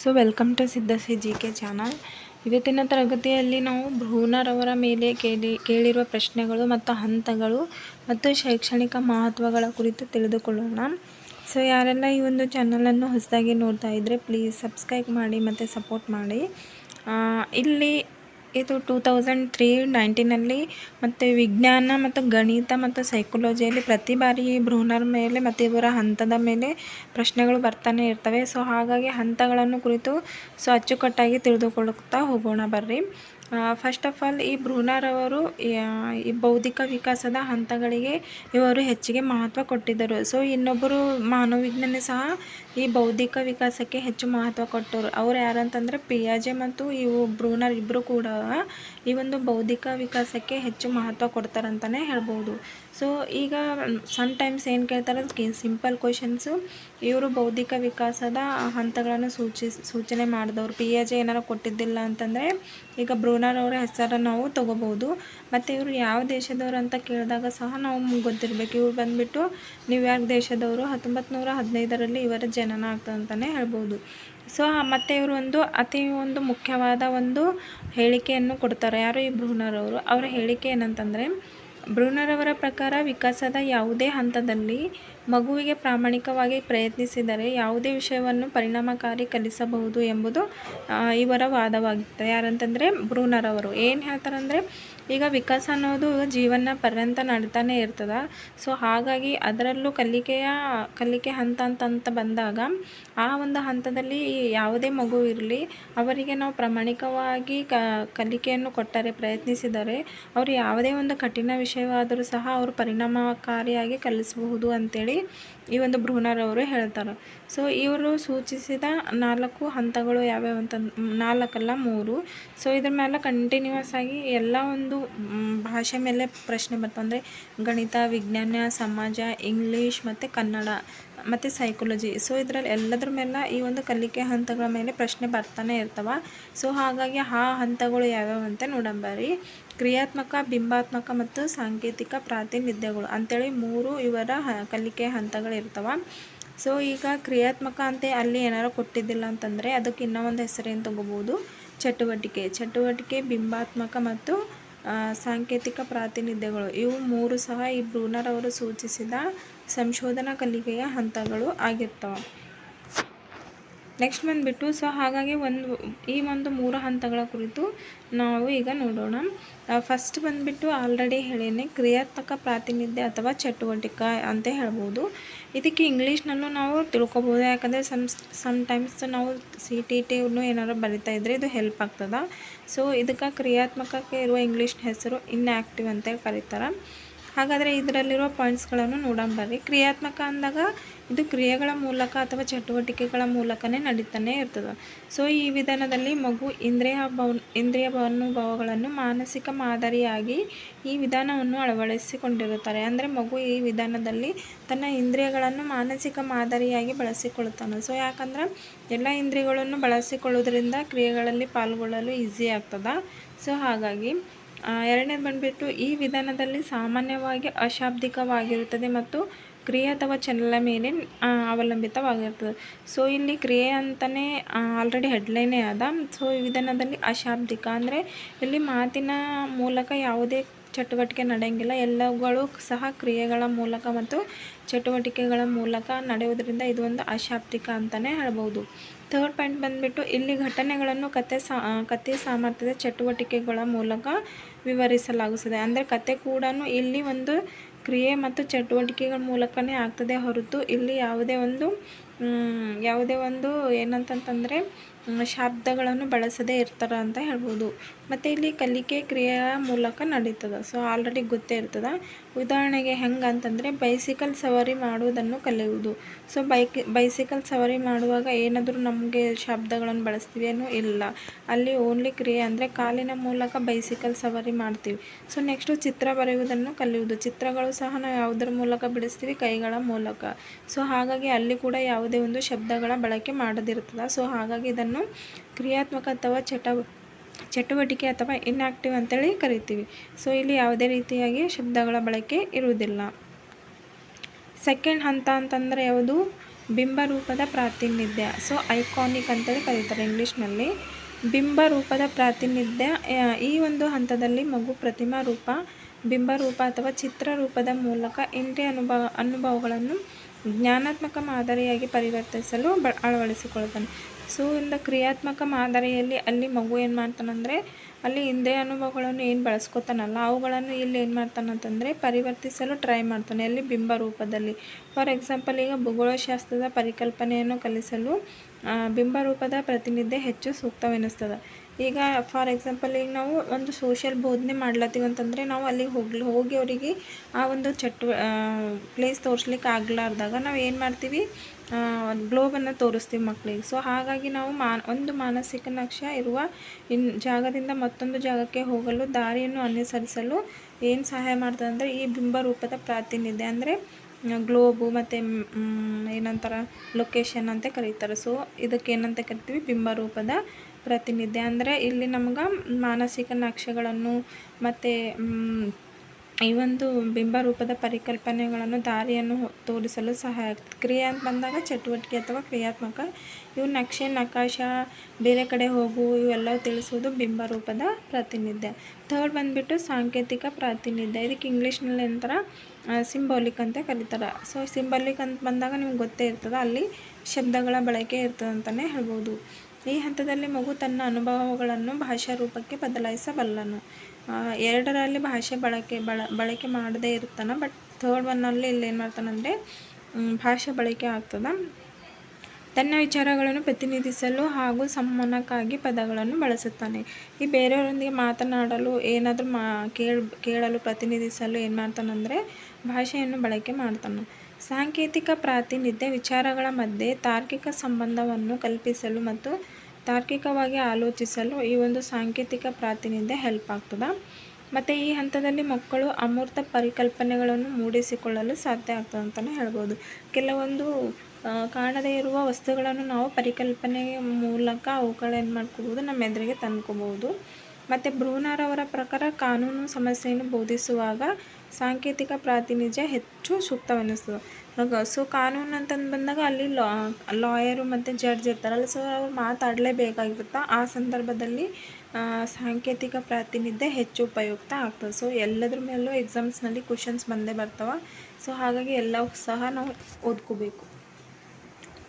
So welcome to ಸಿದ್ಧಸಿ G K channel ಇವತ್ತಿನ ತರಗತಿಯಲ್ಲಿ ನಾವು ಭ್ರೂಣರವರ ಮೇಲೆ ಕೇಳಿ, ಕೇಳಿರುವ ಪ್ರಶ್ನೆಗಳು ಮತ್ತು ಹಂತಗಳು ಮತ್ತು ಶೈಕ್ಷಣಿಕ ಮಹತ್ವಗಳ ಕುರಿತು ತಿಳಿದುಕೊಳ್ಳೋಣ. ಸೊ ಯಾರೆಲ್ಲ ಈ ಒಂದು ಚಾನಲನ್ನು ಹೊಸದಾಗಿ ನೋಡ್ತಾ ಇದ್ದರೆ ಪ್ಲೀಸ್ ಸಬ್ಸ್ಕ್ರೈಬ್ ಮಾಡಿ ಮತ್ತು ಸಪೋರ್ಟ್ ಮಾಡಿ. ಇಲ್ಲಿ ಇದು ಟೂ ತೌಸಂಡ್ ತ್ರೀ ನೈನ್ಟೀನಲ್ಲಿ ಮತ್ತು ವಿಜ್ಞಾನ ಮತ್ತು ಗಣಿತ ಮತ್ತು ಸೈಕಾಲಜಿಯಲ್ಲಿ ಪ್ರತಿ ಬಾರಿ ಭ್ರೂಣರ ಮೇಲೆ ಮತ್ತು ಇವರ ಹಂತದ ಮೇಲೆ ಪ್ರಶ್ನೆಗಳು ಬರ್ತಾನೆ ಇರ್ತವೆ. ಸೊ ಹಾಗಾಗಿ ಹಂತಗಳನ್ನು ಕುರಿತು ಸೊ, ಅಚ್ಚುಕಟ್ಟಾಗಿ ತಿಳಿದುಕೊಳ್ಳುತ್ತಾ ಹೋಗೋಣ ಬರ್ರಿ. ಫಸ್ಟ್ ಆಫ್ ಆಲ್ ಈ ಭ್ರೂಣರವರು, ಈ ಬೌದ್ಧಿಕ ವಿಕಾಸದ ಹಂತಗಳಿಗೆ ಇವರು ಹೆಚ್ಚಿಗೆ ಮಹತ್ವ ಕೊಟ್ಟಿದ್ದರು. ಸೊ ಇನ್ನೊಬ್ಬರು ಮಾನವವಿಜ್ಞಾನಿ ಸಹ ಈ ಬೌದ್ಧಿಕ ವಿಕಾಸಕ್ಕೆ ಹೆಚ್ಚು ಮಹತ್ವ ಕೊಟ್ಟರು. ಅವ್ರು ಯಾರಂತಂದರೆ ಪಿಯಾಜೆ ಮತ್ತು ಇವು ಬ್ರೂನರ್ ಇಬ್ಬರು ಕೂಡ ಈ ಒಂದು ಬೌದ್ಧಿಕ ವಿಕಾಸಕ್ಕೆ ಹೆಚ್ಚು ಮಹತ್ವ ಕೊಡ್ತಾರಂತಲೇ ಹೇಳ್ಬೋದು. ಸೊ ಈಗ ಸಮ್ ಟೈಮ್ಸ್ ಏನು ಕೇಳ್ತಾರೆ ಸಿಂಪಲ್ ಕ್ವಶನ್ಸು ಇವರು ಬೌದ್ಧಿಕ ವಿಕಾಸದ ಹಂತಗಳನ್ನು ಸೂಚಿ, ಸೂಚನೆ ಮಾಡಿದವರು. ಪಿ ಎ ಜೆ ಏನಾರು ಕೊಟ್ಟಿದ್ದಿಲ್ಲ ಅಂತಂದರೆ ಈಗ ಬ್ರೂನರ್ ಅವರ ಹೆಸರನ್ನು ನಾವು ತೊಗೋಬೋದು. ಮತ್ತು ಇವರು ಯಾವ ದೇಶದವರು ಅಂತ ಕೇಳಿದಾಗ ಸಹ ನಾವು ಗೊತ್ತಿರಬೇಕು. ಇವ್ರು ಬಂದುಬಿಟ್ಟು ನ್ಯೂಯಾರ್ಕ್ ದೇಶದವರು. ಹತ್ತೊಂಬತ್ತು ನೂರ ಹದಿನೈದರಲ್ಲಿ ಇವರ ಜನನ ಆಗ್ತದೆ ಅಂತಲೇ ಹೇಳ್ಬೋದು ಸೊ ಮತ್ತು ಇವರು ಒಂದು ಅತಿ ಒಂದು ಮುಖ್ಯವಾದ ಒಂದು ಹೇಳಿಕೆಯನ್ನು ಕೊಡ್ತಾರೆ. ಯಾರು ಈ ಭ್ರೂಣರವರು? ಅವರು ಹೇಳಿಕೆ ಏನಂತಂದರೆ, ಭ್ರೂಣರವರ ಪ್ರಕಾರ ವಿಕಾಸದ ಯಾವುದೇ ಹಂತದಲ್ಲಿ ಮಗುವಿಗೆ ಪ್ರಾಮಾಣಿಕವಾಗಿ ಪ್ರಯತ್ನಿಸಿದರೆ ಯಾವುದೇ ವಿಷಯವನ್ನು ಪರಿಣಾಮಕಾರಿ ಕಲಿಸಬಹುದು ಎಂಬುದು ಇವರ ವಾದವಾಗಿತ್ತು. ಯಾರಂತಂದರೆ, ಭ್ರೂಣರವರು. ಏನು ಹೇಳ್ತಾರಂದರೆ ಈಗ ವಿಕಾಸ ಅನ್ನೋದು ಜೀವನ ಪರ್ಯಂತ ನಡಿತಾನೆ ಇರ್ತದೆ. ಸೊ ಹಾಗಾಗಿ ಅದರಲ್ಲೂ ಕಲಿಕೆಯ, ಕಲಿಕೆ ಹಂತ ಅಂತ ಬಂದಾಗ ಆ ಒಂದು ಹಂತದಲ್ಲಿ ಯಾವುದೇ ಮಗು ಇರಲಿ, ಅವರಿಗೆ ನಾವು ಪ್ರಾಮಾಣಿಕವಾಗಿ ಕಲಿಕೆಯನ್ನು ಕೊಟ್ಟರೆ ಪ್ರಯತ್ನಿಸಿದರೆ ಅವರು ಯಾವುದೇ ಒಂದು ಕಠಿಣ ವಿಷಯವಾದರೂ ಸಹ ಅವರು ಪರಿಣಾಮಕಾರಿಯಾಗಿ ಕಲಿಸಬಹುದು ಅಂತೇಳಿ ಈ ಒಂದು ಭ್ರೂಣರವರು ಹೇಳ್ತಾರೆ. ಸೊ ಇವರು ಸೂಚಿಸಿದ ನಾಲ್ಕು ಹಂತಗಳು ಯಾವ್ಯಾವು ಅಂತ ನಾಲ್ಕಲ್ಲ ಮೂರು. ಸೊ ಇದ್ರ ಮೇಲೆ ಕಂಟಿನ್ಯೂಸ್ ಆಗಿ ಎಲ್ಲ ಒಂದು ಭಾಷೆ ಮೇಲೆ ಪ್ರಶ್ನೆ ಬರ್ತವೆ ಅಂದರೆ ಗಣಿತ, ವಿಜ್ಞಾನ, ಸಮಾಜ, ಇಂಗ್ಲೀಷ್ ಮತ್ತು ಕನ್ನಡ ಮತ್ತು ಸೈಕಾಲಜಿ ಸೊ ಇದರಲ್ಲಿ ಎಲ್ಲದ್ರ ಮೇಲೆ ಈ ಒಂದು ಕಲಿಕೆ ಹಂತಗಳ ಮೇಲೆ ಪ್ರಶ್ನೆ ಬರ್ತಾನೆ ಇರ್ತವೆ. ಸೊ ಹಾಗಾಗಿ ಆ ಹಂತಗಳು ಯಾವ್ಯಾವು ಅಂತ ನೋಡಂಬರಿ. ಕ್ರಿಯಾತ್ಮಕ, ಬಿಂಬಾತ್ಮಕ ಮತ್ತು ಸಾಂಕೇತಿಕ ಪ್ರಾತಿನಿಧ್ಯಗಳು ಅಂತೇಳಿ ಮೂರು ಇವರ ಕಲಿಕೆ ಹಂತಗಳಿರ್ತವೆ. ಸೊ ಈಗ ಕ್ರಿಯಾತ್ಮಕ ಅಂತ ಅಲ್ಲಿ ಏನಾರು ಕೊಟ್ಟಿದ್ದಿಲ್ಲ ಅಂತಂದರೆ ಅದಕ್ಕೆ ಇನ್ನೂ ಒಂದು ಹೆಸರೇನು ತಗೋಬೋದು? ಚಟುವಟಿಕೆ. ಚಟುವಟಿಕೆ, ಬಿಂಬಾತ್ಮಕ ಮತ್ತು ಸಾಂಕೇತಿಕ ಪ್ರಾತಿನಿಧ್ಯಗಳು. ಇವು ಮೂರು ಸಹ ಈ ಬ್ರೂನರ್ ಅವರು ಸೂಚಿಸಿದ ಸಂಶೋಧನಾ ಕಲಿಕೆಯ ಹಂತಗಳು ಆಗಿರ್ತವೆ. ನೆಕ್ಸ್ಟ್ ಬಂದುಬಿಟ್ಟು ಸೊ ಹಾಗಾಗಿ ಒಂದು, ಈ ಒಂದು ಮೂರು ಹಂತಗಳ ಕುರಿತು ನಾವು ಈಗ ನೋಡೋಣ. ಫಸ್ಟ್ ಬಂದುಬಿಟ್ಟು ಆಲ್ರೆಡಿ ಹೇಳೇನೆ, ಕ್ರಿಯಾತ್ಮಕ ಪ್ರಾತಿನಿಧ್ಯ ಅಥವಾ ಚಟುವಟಿಕೆ ಅಂತ ಹೇಳ್ಬೋದು. ಇದಕ್ಕೆ ಇಂಗ್ಲೀಷ್ನಲ್ಲೂ ನಾವು ತಿಳ್ಕೊಬೋದು, ಯಾಕಂದರೆ ಸಮ್ ಸಮ್ ಟೈಮ್ಸ್ ನಾವು ಸಿ ಟಿ ಟಿ ಏನಾದ್ರು ಬರಿತಾ ಇದ್ದರೆ ಇದು ಹೆಲ್ಪ್ ಆಗ್ತದೆ. ಸೊ ಇದಕ್ಕೆ ಕ್ರಿಯಾತ್ಮಕಕ್ಕೆ ಇರುವ ಇಂಗ್ಲೀಷ್ ಹೆಸರು ಇನ್ಆ್ಯಕ್ಟಿವ್ ಅಂತೇಳಿ ಕರೀತಾರೆ. ಹಾಗಾದರೆ ಇದರಲ್ಲಿರುವ ಪಾಯಿಂಟ್ಸ್ಗಳನ್ನು ನೋಡೋಣ ಬರ್ರಿ. ಕ್ರಿಯಾತ್ಮಕ ಅಂದಾಗ ಇದು ಕ್ರಿಯೆಗಳ ಮೂಲಕ ಅಥವಾ ಚಟುವಟಿಕೆಗಳ ಮೂಲಕನೇ ನಡೀತಾನೆ ಇರ್ತದೆ. ಸೊ ಈ ವಿಧಾನದಲ್ಲಿ ಮಗು ಇಂದ್ರಿಯ ಭವ ಇಂದ್ರಿಯ ಅನುಭವಗಳನ್ನು ಮಾನಸಿಕ ಮಾದರಿಯಾಗಿ ಈ ವಿಧಾನವನ್ನು ಅಳವಡಿಸಿಕೊಂಡಿರುತ್ತಾರೆ. ಅಂದರೆ ಮಗು ಈ ವಿಧಾನದಲ್ಲಿ ತನ್ನ ಇಂದ್ರಿಯಗಳನ್ನು ಮಾನಸಿಕ ಮಾದರಿಯಾಗಿ ಬಳಸಿಕೊಳ್ಳುತ್ತಾನೆ. ಸೊ ಯಾಕಂದ್ರೆ ಎಲ್ಲ ಇಂದ್ರಿಯಗಳನ್ನು ಬಳಸಿಕೊಳ್ಳೋದ್ರಿಂದ ಕ್ರಿಯೆಗಳಲ್ಲಿ ಪಾಲ್ಗೊಳ್ಳಲು ಈಸಿ ಆಗ್ತದೆ. ಸೊ ಹಾಗಾಗಿ ಎರಡನೇದು ಬಂದುಬಿಟ್ಟು ಈ ವಿಧಾನದಲ್ಲಿ ಸಾಮಾನ್ಯವಾಗಿ ಅಶಾಬ್ದಿಕವಾಗಿರುತ್ತದೆ ಮತ್ತು ಕ್ರಿಯೆ ಅಥವಾ ಚಲನ ಮೇಲೆ ಅವಲಂಬಿತವಾಗಿರ್ತದೆ ಸೊ ಇಲ್ಲಿ ಕ್ರಿಯೆ ಅಂತಲೇ ಆಲ್ರೆಡಿ ಹೆಡ್ಲೈನೇ ಅದ. ಸೊ ಈ ವಿಧಾನದಲ್ಲಿ ಅಶಾಬ್ದಿಕ ಅಂದರೆ ಇಲ್ಲಿ ಮಾತಿನ ಮೂಲಕ ಯಾವುದೇ ಚಟುವಟಿಕೆ ನಡೆಯಂಗಿಲ್ಲ. ಎಲ್ಲವುಗಳು ಸಹ ಕ್ರಿಯೆಗಳ ಮೂಲಕ ಮತ್ತು ಚಟುವಟಿಕೆಗಳ ಮೂಲಕ ನಡೆಯುವುದರಿಂದ ಇದು ಒಂದು ಅಶಾಬ್ದಿಕ ಅಂತಲೇ ಹೇಳ್ಬೋದು. ಥರ್ಡ್ ಪಾಯಿಂಟ್ ಬಂದುಬಿಟ್ಟು ಇಲ್ಲಿ ಘಟನೆಗಳನ್ನು ಕತೆ ಸಾ ಕಥೆ ಸಾಮರ್ಥ್ಯದ ಚಟುವಟಿಕೆಗಳ ಮೂಲಕ ವಿವರಿಸಲಾಗುತ್ತದೆ. ಅಂದರೆ ಕತೆ ಕೂಡ ಇಲ್ಲಿ ಒಂದು ಕ್ರಿಯೆ ಮತ್ತು ಚಟುವಟಿಕೆಗಳ ಮೂಲಕನೇ ಆಗ್ತದೆ ಹೊರತು ಇಲ್ಲಿ ಯಾವುದೇ ಒಂದು ಯಾವುದೇ ಒಂದು ಏನಂತಂತಂದರೆ ಶಬ್ದಗಳನ್ನು ಬಳಸದೇ ಇರ್ತಾರೆ ಅಂತ ಹೇಳ್ಬೋದು. ಮತ್ತು ಇಲ್ಲಿ ಕಲಿಕೆ ಕ್ರಿಯೆಯ ಮೂಲಕ ನಡೀತದೆ. ಸೊ ಆಲ್ರೆಡಿ ಗೊತ್ತೇ ಇರ್ತದೆ. ಉದಾಹರಣೆಗೆ ಹೆಂಗೆ ಅಂತಂದರೆ ಬೈಸಿಕಲ್ ಸವಾರಿ ಮಾಡುವುದನ್ನು ಕಲಿಯುವುದು. ಸೊ ಬೈಕ್ ಬೈಸಿಕಲ್ ಸವಾರಿ ಮಾಡುವಾಗ ಏನಾದರೂ ನಮಗೆ ಶಬ್ದಗಳನ್ನು ಬಳಸ್ತೀವಿ ಏನೂ ಇಲ್ಲ. ಅಲ್ಲಿ ಓನ್ಲಿ ಕ್ರಿಯೆ ಅಂದರೆ ಕಾಲಿನ ಮೂಲಕ ಬೈಸಿಕಲ್ ಸವಾರಿ ಮಾಡ್ತೀವಿ. ಸೊ ನೆಕ್ಸ್ಟು ಚಿತ್ರ ಬರೆಯುವುದನ್ನು ಕಲಿಯುವುದು. ಚಿತ್ರಗಳು ಸಹ ನಾವು ಯಾವುದರ ಮೂಲಕ ಬಿಡಿಸ್ತೀವಿ? ಕೈಗಳ ಮೂಲಕ. ಸೊ ಹಾಗಾಗಿ ಅಲ್ಲಿ ಕೂಡ ಯಾವುದೇ ಒಂದು ಶಬ್ದಗಳ ಬಳಕೆ ಮಾಡದಿರ್ತದೆ. ಸೊ ಹಾಗಾಗಿ ಇದನ್ನು ಕ್ರಿಯಾತ್ಮಕ ಅಥವಾ ಚಟ, ಚಟುವಟಿಕೆ ಅಥವಾ ಇನ್ಆಕ್ಟಿವ್ ಅಂತೇಳಿ ಕರಿತೀವಿ. ಸೊ ಇಲ್ಲಿ ಯಾವುದೇ ರೀತಿಯಾಗಿ ಶಬ್ದಗಳ ಬಳಕೆ ಇರುವುದಿಲ್ಲ. ಸೆಕೆಂಡ್ ಹಂತ ಅಂತಂದರೆ ಯಾವುದು? ಬಿಂಬರೂಪದ ಪ್ರಾತಿನಿಧ್ಯ. ಸೊ ಐಕಾನಿಕ್ ಅಂತೇಳಿ ಕರೀತಾರೆ ಇಂಗ್ಲೀಷ್ನಲ್ಲಿ. ಬಿಂಬರೂಪದ ಪ್ರಾತಿನಿಧ್ಯ ಈ ಒಂದು ಹಂತದಲ್ಲಿ ಮಗು ಪ್ರತಿಮಾ ರೂಪ ಬಿಂಬರೂಪ ಅಥವಾ ಚಿತ್ರ ರೂಪದ ಮೂಲಕ ಇಂದ್ರಿಯ ಅನುಭವ ಅನುಭವಗಳನ್ನು ಜ್ಞಾನಾತ್ಮಕ ಮಾದರಿಯಾಗಿ ಪರಿವರ್ತಿಸಲು ಬ ಅಳವಡಿಸಿಕೊಳ್ತಾನೆ ಸೊ ಒಂದು ಕ್ರಿಯಾತ್ಮಕ ಮಾದರಿಯಲ್ಲಿ ಅಲ್ಲಿ ಮಗು ಏನು ಮಾಡ್ತಾನಂದರೆ, ಅಲ್ಲಿ ಇಂದ್ರಿಯ ಅನುಭವಗಳನ್ನು ಏನು ಬಳಸ್ಕೊತಾನಲ್ಲ, ಅವುಗಳನ್ನು ಇಲ್ಲಿ ಏನು ಮಾಡ್ತಾನಂತಂದರೆ ಪರಿವರ್ತಿಸಲು ಟ್ರೈ ಮಾಡ್ತಾನೆ. ಅಲ್ಲಿ ಬಿಂಬ ರೂಪದಲ್ಲಿ. ಫಾರ್ ಎಕ್ಸಾಂಪಲ್ ಈಗ ಭೂಗೋಳಶಾಸ್ತ್ರದ ಪರಿಕಲ್ಪನೆಯನ್ನು ಕಲಿಸಲು ಬಿಂಬ ರೂಪದ ಪ್ರತಿನಿಧ್ಯ ಹೆಚ್ಚು ಸೂಕ್ತವೆನಿಸ್ತದೆ. ಈಗ ಫಾರ್ ಎಕ್ಸಾಂಪಲ್ ಈಗ ನಾವು ಒಂದು ಸೋಷಿಯಲ್ ಬೋಧನೆ ಮಾಡ್ಲತ್ತೀವಿ ಅಂತಂದರೆ, ನಾವು ಅಲ್ಲಿಗೆ ಹೋಗ್ಲಿ, ಹೋಗಿ ಅವರಿಗೆ ಆ ಒಂದು ಚಟುವ ಪ್ಲೇಸ್ ತೋರಿಸ್ಲಿಕ್ಕೆ ಆಗ್ಲಾರ್ದಾಗ ನಾವು ಏನು ಮಾಡ್ತೀವಿ? ಗ್ಲೋಬನ್ನು ತೋರಿಸ್ತೀವಿ ಮಕ್ಕಳಿಗೆ ಸೊ ಹಾಗಾಗಿ ನಾವು ಮಾ ಒಂದು ಮಾನಸಿಕ ನಕ್ಷೆ ಇರುವ ಇನ್, ಜಾಗದಿಂದ ಮತ್ತೊಂದು ಜಾಗಕ್ಕೆ ಹೋಗಲು, ದಾರಿಯನ್ನು ಅನುಸರಿಸಲು ಏನು ಸಹಾಯ ಮಾಡ್ತದೆ ಅಂದರೆ ಈ ಬಿಂಬ ರೂಪದ ಪ್ರಾತಿನಿಧ್ಯ ಅಂದರೆ ಗ್ಲೋಬು ಮತ್ತು ಏನಂತಾರ ಲೊಕೇಶನ್ ಅಂತ ಕರೀತಾರೆ. ಸೊ ಇದಕ್ಕೆ ಏನಂತ ಕರಿತೀವಿ? ಬಿಂಬರೂಪದ ಪ್ರಾತಿನಿಧ್ಯ. ಅಂದರೆ ಇಲ್ಲಿ ನಮ್ಗೆ ಮಾನಸಿಕ ನಕ್ಷೆಗಳನ್ನು ಮತ್ತು ಈ ಒಂದು ಬಿಂಬ ರೂಪದ ಪರಿಕಲ್ಪನೆಗಳನ್ನು ದಾರಿಯನ್ನು ತೋರಿಸಲು ಸಹಾಯ ಕ್ರಿಯೆ ಅಂತ ಬಂದಾಗ ಚಟುವಟಿಕೆ ಅಥವಾ ಕ್ರಿಯಾತ್ಮಕ. ಇವು ನಕ್ಷೆ, ನಕಾಶ, ಬೇರೆ ಕಡೆ ಹೋಗು, ಇವೆಲ್ಲ ತಿಳಿಸೋದು ಬಿಂಬ ರೂಪದ ಪ್ರಾತಿನಿಧ್ಯ. ಥರ್ಡ್ ಬಂದುಬಿಟ್ಟು ಸಾಂಕೇತಿಕ ಪ್ರಾತಿನಿಧ್ಯ. ಇದಕ್ಕೆ ಇಂಗ್ಲೀಷ್ನಲ್ಲಿ ಏನಂತಾರೆ ಸಿಂಬಾಲಿಕ್ ಅಂತ ಕರೀತಾರೆ. ಸೊ ಸಿಂಬಾಲಿಕ್ ಅಂತ ಬಂದಾಗ ನಿಮ್ಗೆ ಗೊತ್ತೇ ಇರ್ತದೆ. ಅಲ್ಲಿ ಶಬ್ದಗಳ ಬಳಕೆ ಇರ್ತದೆ ಅಂತಲೇ ಹೇಳ್ಬೋದು. ಈ ಹಂತದಲ್ಲಿ ಮಗು ತನ್ನ ಅನುಭವಗಳನ್ನು ಭಾಷಾ ರೂಪಕ್ಕೆ ಬದಲಾಯಿಸಬಲ್ಲನು. ಎರಡರಲ್ಲಿ ಭಾಷೆ ಬಳಕೆ, ಬಳ, ಬಳಕೆ ಮಾಡದೇ ಇರ್ತಾನೆ ಬಟ್ ಥರ್ಡ್ ಒನ್ನಲ್ಲಿ ಇಲ್ಲಿ ಏನು ಮಾಡ್ತಾನಂದರೆ ಭಾಷೆ ಬಳಕೆ ಆಗ್ತದೆ. ತನ್ನ ವಿಚಾರಗಳನ್ನು ಪ್ರತಿನಿಧಿಸಲು ಹಾಗೂ ಸಂವಹನಕ್ಕಾಗಿ ಪದಗಳನ್ನು ಬಳಸುತ್ತಾನೆ. ಈ ಬೇರೆಯವರೊಂದಿಗೆ ಮಾತನಾಡಲು ಏನಾದರೂ ಮಾ, ಕೇಳ್, ಕೇಳಲು ಪ್ರತಿನಿಧಿಸಲು ಏನು ಮಾಡ್ತಾನಂದರೆ, ಭಾಷೆಯನ್ನು ಬಳಕೆ ಮಾಡ್ತಾನೆ. ಸಾಂಕೇತಿಕ ಪ್ರಾತಿನಿಧ್ಯ ವಿಚಾರಗಳ ಮಧ್ಯೆ ತಾರ್ಕಿಕ ಸಂಬಂಧವನ್ನು ಕಲ್ಪಿಸಲು ಮತ್ತು ತಾರ್ಕಿಕವಾಗಿ ಆಲೋಚಿಸಲು ಈ ಒಂದು ಸಾಂಕೇತಿಕ ಪ್ರಾತಿನಿಧ್ಯ ಹೆಲ್ಪ್ ಆಗ್ತದೆ. ಮತ್ತು ಈ ಹಂತದಲ್ಲಿ ಮಕ್ಕಳು ಅಮೂರ್ತ ಪರಿಕಲ್ಪನೆಗಳನ್ನು ಮೂಡಿಸಿಕೊಳ್ಳಲು ಸಾಧ್ಯ ಆಗ್ತದೆ ಅಂತಲೇ ಹೇಳ್ಬೋದು. ಕೆಲವೊಂದು ಕಾಣದೇ ಇರುವ ವಸ್ತುಗಳನ್ನು ನಾವು ಪರಿಕಲ್ಪನೆ ಮೂಲಕ ಅವುಗಳೇನು ಮಾಡ್ಕೋಬೋದು ನಮ್ಮ ಎದುರಿಗೆ ತಂದ್ಕೋಬೋದು. ಮತ್ತು ಬ್ರೂನರ್ ಪ್ರಕಾರ ಕಾನೂನು ಸಮಸ್ಯೆಯನ್ನು ಬೋಧಿಸುವಾಗ ಸಾಂಕೇತಿಕ ಪ್ರಾತಿನಿಧ್ಯ ಹೆಚ್ಚು ಸೂಕ್ತವೆನಿಸ್ತದೆ. ಇವಾಗ ಸೊ ಕಾನೂನು ಅಂತಂದು ಬಂದಾಗ ಅಲ್ಲಿ ಲಾ, ಲಾಯರು ಮತ್ತು ಜಡ್ಜ್ ಇರ್ತಾರಲ್ಲ ಸೊ ಅವ್ರು ಮಾತಾಡಲೇಬೇಕಾಗಿರುತ್ತೆ. ಆ ಸಂದರ್ಭದಲ್ಲಿ ಸಾಂಕೇತಿಕ ಪ್ರಾತಿನಿಧ್ಯ ಹೆಚ್ಚು ಉಪಯುಕ್ತ ಆಗ್ತದೆ. ಸೊ ಎಲ್ಲದ್ರ ಮೇಲೂ ಎಕ್ಸಾಮ್ಸ್ನಲ್ಲಿ ಕ್ವಶನ್ಸ್ ಬಂದೇ ಬರ್ತವೆ. ಸೊ ಹಾಗಾಗಿ ಎಲ್ಲವೂ ಸಹ ನಾವು ಓದ್ಕೋಬೇಕು.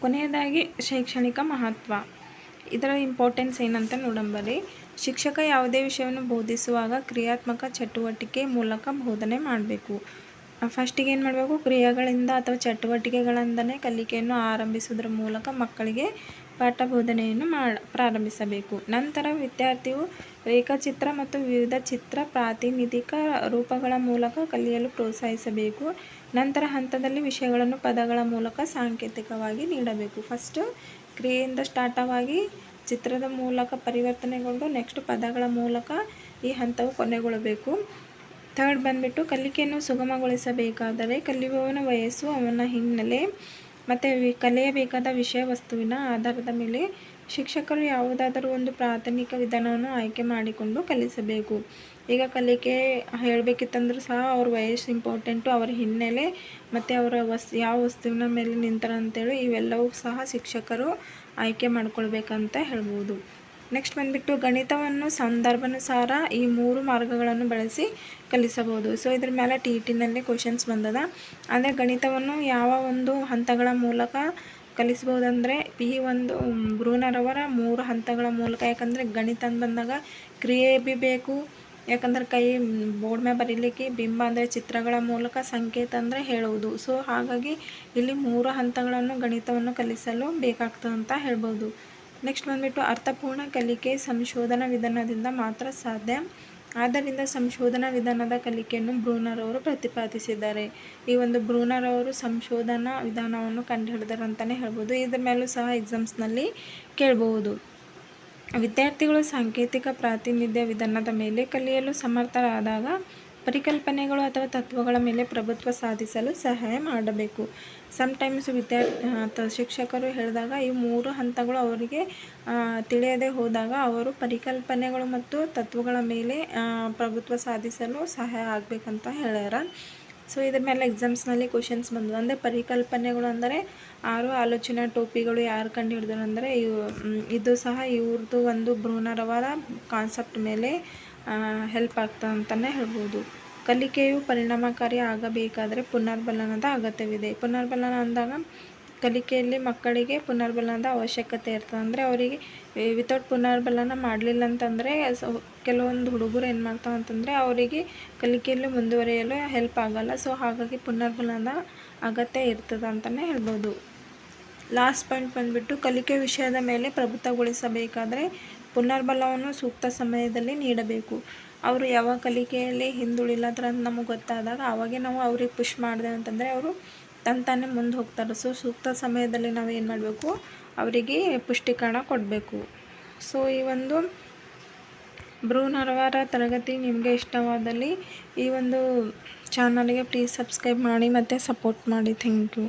ಕೊನೆಯದಾಗಿ ಶೈಕ್ಷಣಿಕ ಮಹತ್ವ. ಇದರ ಇಂಪಾರ್ಟೆನ್ಸ್ ಏನಂತ ನೋಡಂಬರಿ ಶಿಕ್ಷಕ ಯಾವುದೇ ವಿಷಯವನ್ನು ಬೋಧಿಸುವಾಗ ಕ್ರಿಯಾತ್ಮಕ ಚಟುವಟಿಕೆ ಮೂಲಕ ಬೋಧನೆ ಮಾಡಬೇಕು. ಫಸ್ಟಿಗೆ ಏನು ಮಾಡಬೇಕು? ಕ್ರಿಯೆಗಳಿಂದ ಅಥವಾ ಚಟುವಟಿಕೆಗಳಿಂದನೇ ಕಲಿಕೆಯನ್ನು ಆರಂಭಿಸುವುದರ ಮೂಲಕ ಮಕ್ಕಳಿಗೆ ಪಾಠ ಬೋಧನೆಯನ್ನು ಪ್ರಾರಂಭಿಸಬೇಕು. ನಂತರ ವಿದ್ಯಾರ್ಥಿಯು ರೇಖಾಚಿತ್ರ ಮತ್ತು ವಿವಿಧ ಚಿತ್ರ ಪ್ರಾತಿನಿಧಿಕ ರೂಪಗಳ ಮೂಲಕ ಕಲಿಯಲು ಪ್ರೋತ್ಸಾಹಿಸಬೇಕು. ನಂತರ ಹಂತದಲ್ಲಿ ವಿಷಯಗಳನ್ನು ಪದಗಳ ಮೂಲಕ ಸಾಂಕೇತಿಕವಾಗಿ ನೀಡಬೇಕು. ಫಸ್ಟು ಕ್ರಿಯೆಯಿಂದ ಸ್ಟಾರ್ಟವಾಗಿ ಚಿತ್ರದ ಮೂಲಕ ಪರಿವರ್ತನೆಗೊಂಡು ನೆಕ್ಸ್ಟ್ ಪದಗಳ ಮೂಲಕ ಈ ಹಂತವು ಕೊನೆಗೊಳ್ಳಬೇಕು. ಥರ್ಡ್ ಬಂದ್ಬಿಟ್ಟು ಕಲಿಕೆಯನ್ನು ಸುಗಮಗೊಳಿಸಬೇಕಾದರೆ ಕಲಿಯುವವನ ವಯಸ್ಸು ಅವನ ಹಿನ್ನೆಲೆ ಮತ್ತು ಕಲಿಯಬೇಕಾದ ವಿಷಯ ವಸ್ತುವಿನ ಆಧಾರದ ಮೇಲೆ ಶಿಕ್ಷಕರು ಯಾವುದಾದರೂ ಒಂದು ಪ್ರಾಥಮಿಕ ವಿಧಾನವನ್ನು ಆಯ್ಕೆ ಮಾಡಿಕೊಂಡು ಕಲಿಸಬೇಕು. ಈಗ ಕಲಿಕೆ ಹೇಳಬೇಕಿತ್ತಂದ್ರೂ ಸಹ ಅವ್ರ ವಯಸ್ಸು ಇಂಪಾರ್ಟೆಂಟು ಅವರ ಹಿನ್ನೆಲೆ ಮತ್ತು ಅವರ ವಸ್, ಯಾವ ವಸ್ತುವಿನ ಮೇಲೆ ನಿಂತಾರ ಅಂತೇಳಿ ಇವೆಲ್ಲವೂ ಸಹ ಶಿಕ್ಷಕರು ಆಯ್ಕೆ ಮಾಡ್ಕೊಳ್ಬೇಕಂತ ಹೇಳ್ಬೋದು. ನೆಕ್ಸ್ಟ್ ಬಂದುಬಿಟ್ಟು ಗಣಿತವನ್ನು, ಸಂದರ್ಭಾನುಸಾರ ಈ ಮೂರು ಮಾರ್ಗಗಳನ್ನು ಬಳಸಿ ಕಲಿಸಬಹುದು. ಸೊ ಇದ್ರ ಮೇಲೆ ಟಿ ಟಿನಲ್ಲಿ ಕ್ವಶನ್ಸ್ ಬಂದದ. ಅಂದರೆ ಗಣಿತವನ್ನು ಯಾವ ಒಂದು ಹಂತಗಳ ಮೂಲಕ ಕಲಿಸ್ಬೋದಂದರೆ ಈ ಒಂದು ಬ್ರೂನರವರ ಮೂರು ಹಂತಗಳ ಮೂಲಕ. ಯಾಕಂದರೆ ಗಣಿತ ಅಂತ ಬಂದಾಗ ಕ್ರಿಯೆ ಬಿ ಬೇಕು ಯಾಕಂದ್ರೆ ಕೈ ಬೋರ್ಡ್ ಮೇಲೆ ಬರೀಲಿಕ್ಕೆ ಬಿಂಬ ಅಂದರೆ ಚಿತ್ರಗಳ ಮೂಲಕ ಸಂಕೇತ ಅಂದರೆ ಹೇಳುವುದು. ಸೊ ಹಾಗಾಗಿ ಇಲ್ಲಿ ಮೂರು ಹಂತಗಳನ್ನು ಗಣಿತವನ್ನು ಕಲಿಸಲು ಬೇಕಾಗ್ತದೆ ಅಂತ ಹೇಳ್ಬೋದು. ನೆಕ್ಸ್ಟ್ ಬಂದುಬಿಟ್ಟು ಅರ್ಥಪೂರ್ಣ ಕಲಿಕೆ ಸಂಶೋಧನಾ ವಿಧಾನದಿಂದ ಮಾತ್ರ ಸಾಧ್ಯ. ಆದ್ದರಿಂದ ಸಂಶೋಧನಾ ವಿಧಾನದ ಕಲಿಕೆಯನ್ನು ಬ್ರೂನರ್ ಅವರು ಪ್ರತಿಪಾದಿಸಿದ್ದಾರೆ. ಈ ಒಂದು ಬ್ರೂನರ್ ಅವರು ಸಂಶೋಧನಾ ವಿಧಾನವನ್ನು ಕಂಡುಹಿಡಿದರು ಅಂತಲೇ ಹೇಳ್ಬೋದು. ಇದ್ರ ಮೇಲೂ ಸಹ ಎಕ್ಸಾಮ್ಸ್ನಲ್ಲಿ ಕೇಳಬಹುದು ವಿದ್ಯಾರ್ಥಿಗಳು ಸಾಂಕೇತಿಕ ಪ್ರಾತಿನಿಧ್ಯ ವಿಧಾನದ ಮೇಲೆ ಕಲಿಯಲು ಸಮರ್ಥರಾದಾಗ ಪರಿಕಲ್ಪನೆಗಳು ಅಥವಾ ತತ್ವಗಳ ಮೇಲೆ ಪ್ರಭುತ್ವ ಸಾಧಿಸಲು ಸಹಾಯ ಮಾಡಬೇಕು. ಸಮ್ಟೈಮ್ಸ್ ವಿದ್ಯಾರ್ಥಿ ಶಿಕ್ಷಕರು ಹೇಳಿದಾಗ ಈ ಮೂರು ಹಂತಗಳು ಅವರಿಗೆ ತಿಳಿಯದೆ ಹೋದಾಗ ಅವರು ಪರಿಕಲ್ಪನೆಗಳು ಮತ್ತು ತತ್ವಗಳ ಮೇಲೆ ಪ್ರಭುತ್ವ ಸಾಧಿಸಲು ಸಹಾಯ ಆಗಬೇಕಂತ ಹೇಳ್ಯಾರ. ಸೊ ಇದ್ರ ಮೇಲೆ ಎಕ್ಸಾಮ್ಸ್ನಲ್ಲಿ ಕ್ವಶನ್ಸ್ ಬಂದವು. ಅಂದರೆ ಪರಿಕಲ್ಪನೆಗಳು ಅಂದರೆ ಆರು ಆಲೋಚನಾ ಟೋಪಿಗಳು ಯಾರು ಕಂಡು ಹಿಡಿದ್ರು ಅಂದರೆ ಇವು ಇದು ಸಹ ಇವ್ರದ್ದು ಒಂದು ಭ್ರೂಣರವರ ಕಾನ್ಸೆಪ್ಟ್ ಮೇಲೆ ಹೆಲ್ಪ್ ಆಗ್ತದೆ ಅಂತಲೇ ಹೇಳ್ಬೋದು. ಕಲಿಕೆಯು ಪರಿಣಾಮಕಾರಿ ಆಗಬೇಕಾದರೆ ಪುನರ್ಬಲನದ ಅಗತ್ಯವಿದೆ. ಪುನರ್ಬಲನ ಅಂದಾಗ ಕಲಿಕೆಯಲ್ಲಿ ಮಕ್ಕಳಿಗೆ ಪುನರ್ಬಲನದ ಅವಶ್ಯಕತೆ ಇರ್ತದೆ. ಅಂದರೆ ಅವರಿಗೆ ವಿತೌಟ್ ಪುನರ್ಬಲನ ಮಾಡಲಿಲ್ಲ ಅಂತಂದರೆ ಸೊ, ಕೆಲವೊಂದು ಹುಡುಗರು ಏನು ಮಾಡ್ತಾವೆ ಅಂತಂದರೆ ಅವರಿಗೆ ಕಲಿಕೆಯಲ್ಲಿ ಮುಂದುವರಿಯಲು ಹೆಲ್ಪ್ ಆಗಲ್ಲ. ಸೊ ಹಾಗಾಗಿ ಪುನರ್ಬಲನದ ಅಗತ್ಯ ಇರ್ತದೆ ಅಂತಲೇ ಹೇಳ್ಬೋದು. ಲಾಸ್ಟ್ ಪಾಯಿಂಟ್ ಬಂದುಬಿಟ್ಟು ಕಲಿಕೆ ವಿಷಯದ ಮೇಲೆ ಪ್ರಭುತ್ವಗೊಳಿಸಬೇಕಾದರೆ ಪುನರ್ಬಲವನ್ನು ಸೂಕ್ತ ಸಮಯದಲ್ಲಿ ನೀಡಬೇಕು. ಅವರು ಯಾವ ಕಲಿಕೆಯಲ್ಲಿ ಹಿಂದುಳಿಲ್ಲದ್ರ ಅಂತ ನಮಗೆ ಗೊತ್ತಾದಾಗ ಅವಾಗೆ ನಾವು ಅವ್ರಿಗೆ ಪುಷ್ ಮಾಡಿದೆ ಅಂತಂದರೆ ಅವರು ತನ್ನ ತಾನೇ ಮುಂದೆ ಹೋಗ್ತಾರೆ. ಸೊ ಸೂಕ್ತ ಸಮಯದಲ್ಲಿ ನಾವು ಏನು ಮಾಡಬೇಕು? ಅವರಿಗೆ ಪುಷ್ಟೀಕರಣ ಕೊಡಬೇಕು. ಸೊ ಈ ಒಂದು ಭ್ರೂಣರವರ ತರಗತಿ ನಿಮಗೆ ಇಷ್ಟವಾದಲ್ಲಿ ಈ ಒಂದು ಚಾನಲ್ಗೆ ಪ್ಲೀಸ್ ಸಬ್ಸ್ಕ್ರೈಬ್ ಮಾಡಿ ಮತ್ತು ಸಪೋರ್ಟ್ ಮಾಡಿ. Thank you